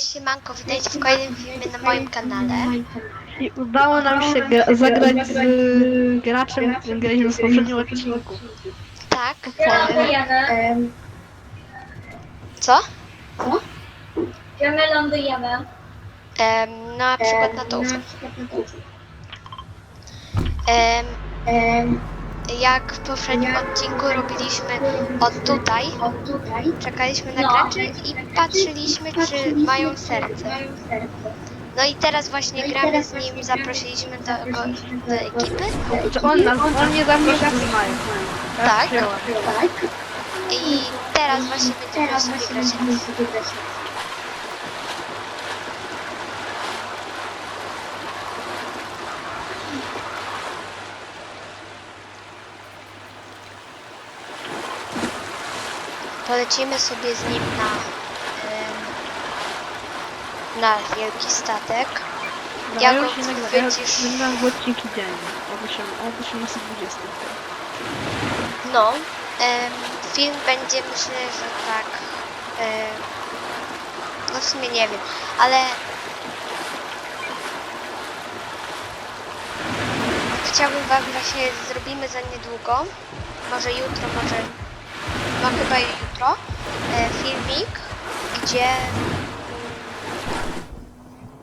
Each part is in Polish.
Cześć, siemanko, witajcie w kolejnym filmie na moim kanale. I udało nam się gra zagrać z y, graczem, którym graliśmy w poprzednim odcinku. Tak, E, co? Gdzie my lądujemy? Em, na przykład na to. Em, jak w poprzednim odcinku robiliśmy od tutaj, czekaliśmy na No. graczy i patrzyliśmy, czy mają serce. No i teraz właśnie gramy z nim, zaprosiliśmy do, go, do ekipy Czy on nas, on nie zaprosił z Mają. Tak. przyjęła. i teraz właśnie będziemy sobie grać Polecimy sobie z nim na, na wielki statek. Jak ja go już nie. Ja chwycisz? nagrałem dwa odcinki dziennie. Od 8 od 18.20. No, film będzie myślę, że tak. no w sumie nie wiem, ale chciałbym wam właśnie zrobimy za niedługo, może jutro, może no chyba jutro, e, filmik, gdzie mm,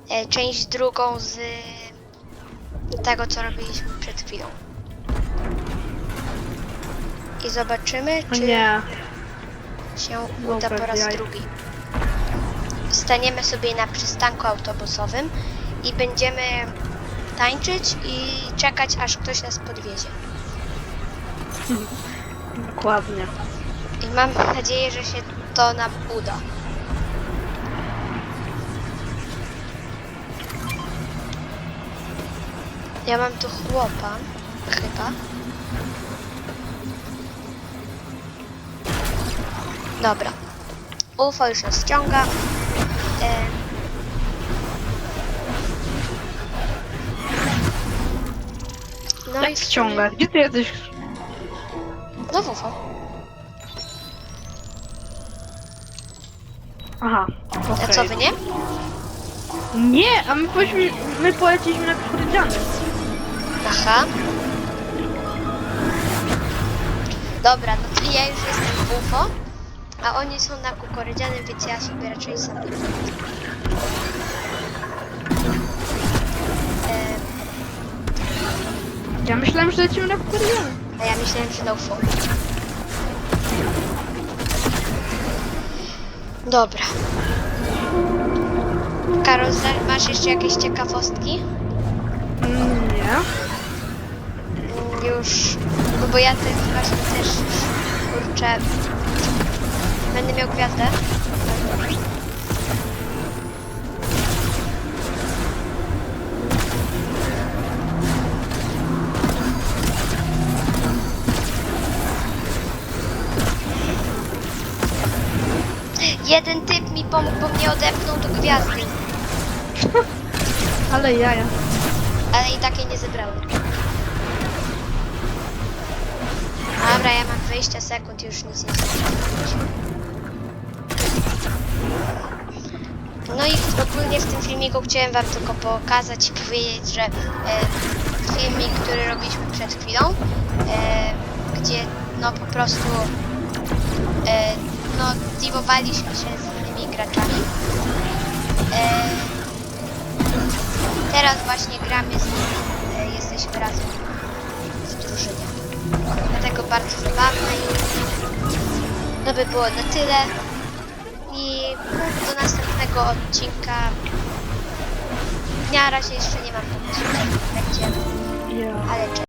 e, część drugą z tego co robiliśmy przed chwilą. I zobaczymy, czy nie. się uda Dobra, po raz jaj. drugi. Staniemy sobie na przystanku autobusowym i będziemy tańczyć i czekać, aż ktoś nas podwiezie. Dokładnie. I mam nadzieję, że się to nam uda. Ja mam tu chłopa, chyba. Dobra. UFO już nas ściąga. Em. No Jak i ściąga? Gdzie ty jesteś? No w UFO. Aha. A okej. co wy nie? Nie, a my poszliśmy, my poleciliśmy na Kukurydziany. Aha. Dobra, no to ja już jestem w UFO, a oni są na kukurydzianym, więc ja sobie raczej sam nie. Em, Ja myślałem, że lecimy na Kukurydziany. A ja myślałem, że na UFO. Dobra. Karol, masz jeszcze jakieś ciekawostki? Mm, Nie. Już, no bo ja też właśnie też, kurczę, będę miał gwiazdę. Jeden typ mi pomógł, bo mnie odepnął do gwiazdy, Ale jaja. ale i tak jej nie zebrałem. Dobra, ja mam 20 sekund, już nic nie. No i ogólnie w tym filmiku chciałem wam tylko pokazać i powiedzieć, że e, filmik, który robiliśmy przed chwilą, e, gdzie no po prostu e, teamowaliśmy się z innymi graczami. E, teraz właśnie gramy z nimi, e, jesteśmy razem w drużynie. Dlatego bardzo zabawne i to by było na tyle. I do następnego odcinka. Na razie jeszcze nie mam pomysłu, jak będzie, ale cześć.